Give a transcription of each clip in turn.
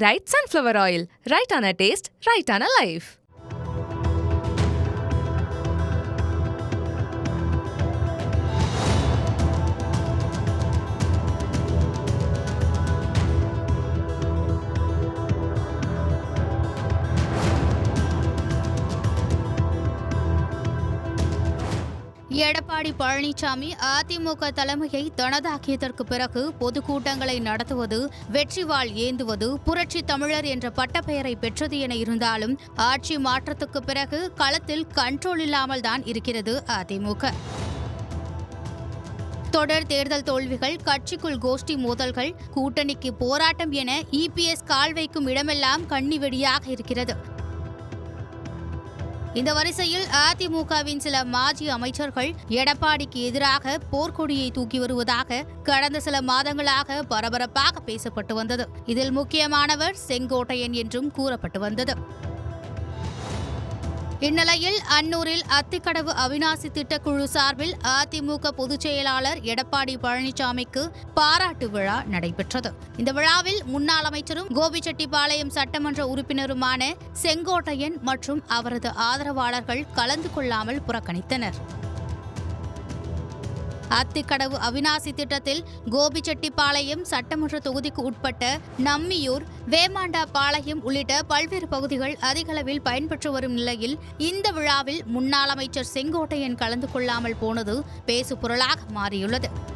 right sunflower oil. Right on a taste, right on a life. Edappadi Palaniswami AIADMK தலைமையை தனதாக்கியதற்கு பிறகு பொதுக்கூட்டங்களை நடத்துவது வெற்றிவாள் ஏந்துவது புரட்சி தமிழர் என்ற பட்டப்பெயரை பெற்றது என இருந்தாலும் ஆட்சி மாற்றத்துக்கு பிறகு களத்தில் கண்ட்ரோல் இல்லாமல் தான் இருக்கிறது அதிமுக. தொடர் தேர்தல் தோல்விகள் கட்சிக்குள் கோஷ்டி மோதல்கள் கூட்டணிக்கு போராட்டம் என இபிஎஸ் கால் வைக்கும் இடமெல்லாம் கண்ணி வெடியாக இருக்கிறது. இந்த வரிசையில் அதிமுகவின் சில மாஜி அமைச்சர்கள் எடப்பாடிக்கு எதிராக போர்க்கொடியை தூக்கி வருவதாக கடந்த சில மாதங்களாக பரபரப்பாக பேசப்பட்டு வந்தது. இதில் முக்கியமானவர் செங்கோட்டையன் என்றும் கூறப்பட்டு வந்தது. இந்நிலையில் அன்னூரில் அத்திக்கடவு அவிநாசி திட்டக்குழு சார்பில் அதிமுக பொதுச் செயலாளர் எடப்பாடி பழனிசாமிக்கு பாராட்டு விழா நடைபெற்றது. இந்த விழாவில் முன்னாள் அமைச்சரும் கோபிச்செட்டிப்பாளையம் சட்டமன்ற உறுப்பினருமான செங்கோட்டையன் மற்றும் அவரது ஆதரவாளர்கள் கலந்து கொள்ளாமல் புறக்கணித்தனர். அத்திக்கடவு அவினாசி திட்டத்தில் கோபிச்செட்டிப்பாளையம் சட்டமன்ற தொகுதிக்கு உட்பட்ட நம்மியூர் வேமாண்டா பாளையம் உள்ளிட்ட பல்வேறு பகுதிகள் அதிகளவில் பயன்பெற்று வரும் நிலையில் இந்த விழாவில் முன்னாள் அமைச்சர் செங்கோட்டையன் கலந்து கொள்ளாமல் போனது பேசுபொருளாக மாறியுள்ளது.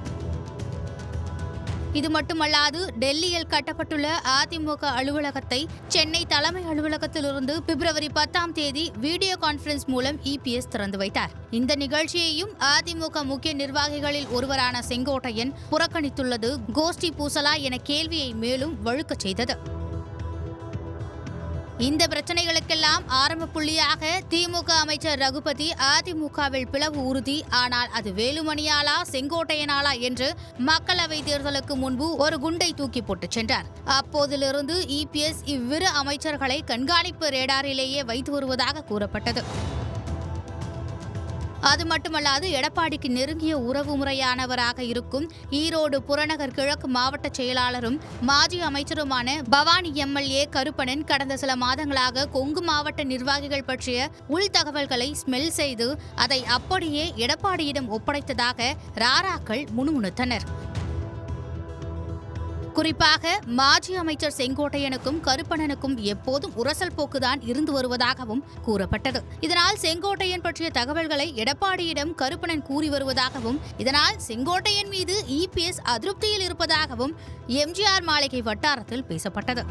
இது மட்டுமல்லாது டெல்லியில் கட்டப்பட்டுள்ள அதிமுக அலுவலகத்தை சென்னை தலைமை அலுவலகத்திலிருந்து பிப்ரவரி பத்தாம் தேதி வீடியோ கான்பரன்ஸ் மூலம் இபிஎஸ் திறந்து வைத்தார். இந்த நிகழ்ச்சியையும் அதிமுக முக்கிய நிர்வாகிகளில் ஒருவரான செங்கோட்டையன் புறக்கணித்துள்ளது கோஷ்டி பூசலா என கேள்வியை மேலும் வழுக்கச் செய்தது. இந்த பிரச்சனைகளுக்கெல்லாம் ஆரம்ப புள்ளியாக திமுக அமைச்சர் ரகுபதி அதிமுகவில் பிளவு உறுதி. ஆனால் அது வேலுமணியாலா செங்கோட்டையனாலா என்று மக்களவை தேர்தலுக்கு முன்பு ஒரு குண்டை தூக்கி போட்டுச் சென்றார். அப்போதிலிருந்து இபிஎஸ் இவ்விரு அமைச்சர்களை கண்காணிப்பு ரேடாரிலேயே வைத்து வருவதாக கூறப்பட்டது. அது மட்டுமல்லாது எடப்பாடிக்கு நெருங்கிய உறவு முறையானவராக இருக்கும் ஈரோடு புறநகர் கிழக்கு மாவட்ட செயலாளரும் மாஜி அமைச்சருமான பவானி எம்எல்ஏ கருப்பணன் கடந்த சில மாதங்களாக கொங்கு மாவட்ட நிர்வாகிகள் பற்றிய உள் தகவல்களை ஸ்மெல் செய்து அதை அப்படியே எடப்பாடியிடம் ஒப்படைத்ததாக ராராக்கள் முணுமுணுத்தனர். குறிப்பாக மாஜி அமைச்சர் செங்கோட்டையனுக்கும் கருப்பணனுக்கும் எப்போதும் உரசல் போக்குதான் இருந்து வருவதாகவும் கூறப்பட்டது. இதனால் செங்கோட்டையன் பற்றிய தகவல்களை எடப்பாடியிடம் கருப்பணன் கூறி வருவதாகவும் இதனால் செங்கோட்டையன் மீது இபிஎஸ் அதிருப்தியில் இருப்பதாகவும் எம்ஜிஆர் மாளிகை வட்டாரத்தில் பேசப்பட்டது.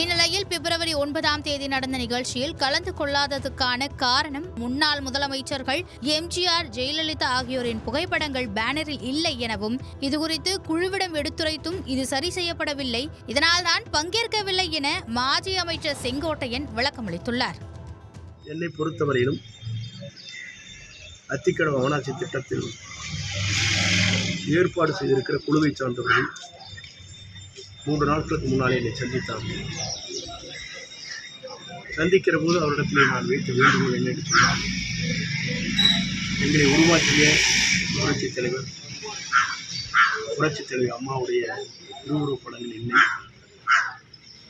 இந்நிலையில் பிப்ரவரி ஒன்பதாம் தேதி நடந்த நிகழ்ச்சியில் கலந்து கொள்ளாததுக்கான காரணம் முன்னாள் முதலமைச்சர்கள் எம்ஜிஆர் ஜெயலலிதா ஆகியோரின் புகைப்படங்கள் பேனரில் இல்லை எனவும் இதுகுறித்து குழுவிடம் எடுத்துரைத்தும் இது சரி செய்யப்படவில்லை. இதனால்தான் பங்கேற்கவில்லை என மாஜி அமைச்சர் செங்கோட்டையன் விளக்கமளித்துள்ளார். என்னை பொறுத்தவரையிலும் அத்திக்கடவு அவனாட்சி திட்டத்தில் ஏற்பாடு செய்திருக்கிற குழுவை சார்ந்தவர்கள் மூன்று நாட்களுக்கு முன்னாலே என்னை சந்தித்தார்கள் சந்திக்கிற போது அவரிடத்திலே நான் வைத்த வேண்டுகோள் என்ன சொன்னார். எங்களை உருவாக்கிய புரட்சித் தலைவர் புரட்சித் தலைவர் அம்மாவுடைய திருவுருவப் படங்கள் என்ன?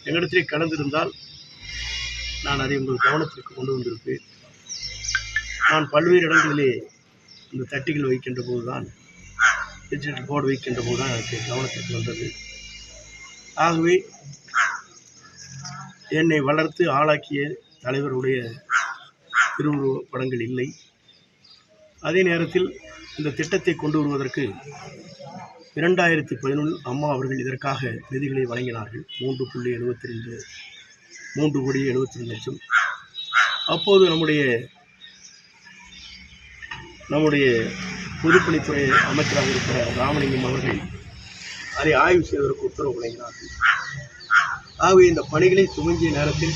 எங்களிடத்திலே கலந்திருந்தால் நான் அதை உங்கள் கவனத்திற்கு கொண்டு வந்திருப்பேன். நான் பல்வேறு இடங்களிலே இந்த தட்டிகள் வைக்கின்ற போதுதான் டிஜிட்டல் போர்டு வைக்கின்ற போது தான் எனக்கு கவனத்திற்கு வந்தது. ஆகவே என்னை வளர்த்து ஆளாக்கிய தலைவருடைய திருவுருவ படங்கள் இல்லை. அதே நேரத்தில் இந்த திட்டத்தை கொண்டு வருவதற்கு இரண்டாயிரத்தி பதினொன்று அம்மா அவர்கள் இதற்காக நிதிகளை வழங்கினார்கள். மூன்று புள்ளி எழுபத்தி ரெண்டு மூன்று கோடி எழுபத்தி ரெண்டு லட்சம். அப்போது நம்முடைய நம்முடைய பொதுப்பணித்துறை அமைச்சராக இருக்கிற ராமலிங்கம் அவர்கள் அதை ஆய்வு செய்வதற்கு உத்தரவு வழங்கினார்கள் ஆகவே இந்த பணிகளை துவங்கிய நேரத்தில்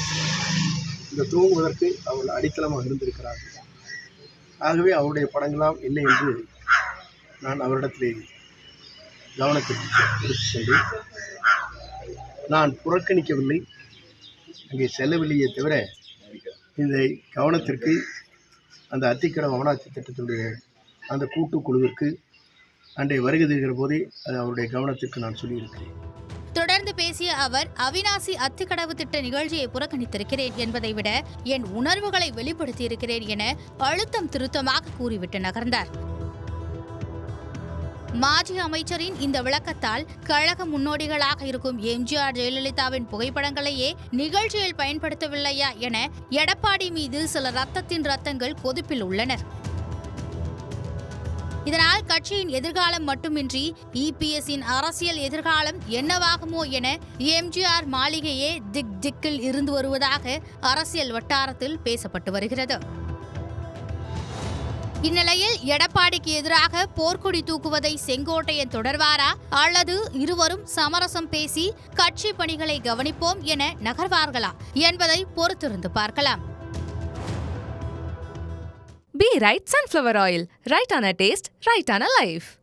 இந்த துவங்குவதற்கு அவர்கள் அடித்தளமாக இருந்திருக்கிறார்கள். ஆகவே அவருடைய படங்களாம் இல்லை என்று நான் அவரிடத்திலே கவனத்திற்கு எடுத்து சென்றேன். நான் புறக்கணிக்கவில்லை. அங்கே செல்லவில்லையே தவிர இந்த கவனத்திற்கு அந்த அத்திக்கடம் அவனாட்சி திட்டத்தினுடைய அந்த கூட்டுக்குழுவிற்கு அன்றைய வருகை தருகிற போதே அது அவருடைய கவனத்திற்கு நான் சொல்லியிருக்கிறேன். தொடர்ந்து பேசிய அவர் அவினாசி அத்திக்கடவு திட்ட நிகழ்ச்சியை புறக்கணித்திருக்கிறேன் என்பதை விட என் உணர்வுகளை வெளிப்படுத்தியிருக்கிறேன் என அழுத்தம் திருத்தமாக கூறிவிட்டு நகர்ந்தார். மாஜி அமைச்சரின் இந்த விளக்கத்தால் கழக முன்னோடிகளாக இருக்கும் எம்ஜிஆர் ஜெயலலிதாவின் புகைப்படங்களையே நிகழ்ச்சியில் பயன்படுத்தவில்லையா என எடப்பாடி மீது சில ரத்தத்தின் ரத்தங்கள் கொதிப்பில் உள்ளனர். இதனால் கட்சியின் எதிர்காலம் மட்டுமின்றி இபிஎஸ்ஸின் அரசியல் எதிர்காலம் என்னவாகுமோ என எம்ஜிஆர் மாளிகையே திக் திக்கில் இருந்து வருவதாக அரசியல் வட்டாரத்தில் பேசப்பட்டு வருகிறது. இந்நிலையில் எடப்பாடிக்கு எதிராக போர்க்கொடி தூக்குவதை செங்கோட்டையன் தொடர்வாரா? அல்லது இருவரும் சமரசம் பேசி கட்சி பணிகளை கவனிப்போம் என நகர்வார்களா? என்பதை பொறுத்திருந்து பார்க்கலாம். Be right sunflower oil. Right on a taste, right on a life.